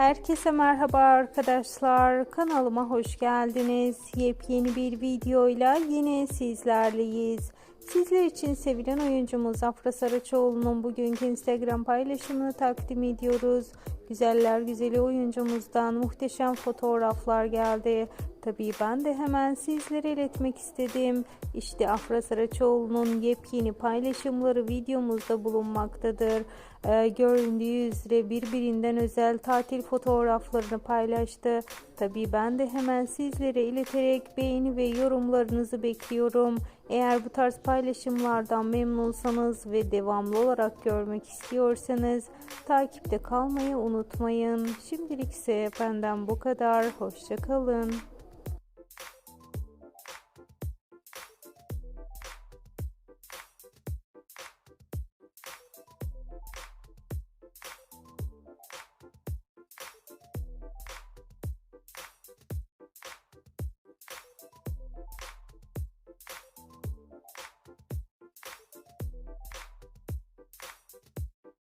Herkese merhaba arkadaşlar. Kanalıma hoş geldiniz. Yepyeni bir videoyla yine sizlerleyiz. Sizler için sevilen oyuncumuz Afra Saraçoğlu'nun bugünkü Instagram paylaşımını takdim ediyoruz. Güzeller güzeli oyuncumuzdan muhteşem fotoğraflar geldi. Tabii ben de hemen sizlere iletmek istedim. İşte Afra Saraçoğlu'nun yepyeni paylaşımları videomuzda bulunmaktadır. Ee, göründüğü üzere birbirinden özel tatil fotoğraflarını paylaştı. Tabii ben de hemen sizlere ileterek beğeni ve yorumlarınızı bekliyorum. Eğer bu tarz paylaşımlardan memnunsanız ve devamlı olarak görmek istiyorsanız takipte kalmayı unutmayın. Şimdilik ise benden bu kadar. Hoşçakalın.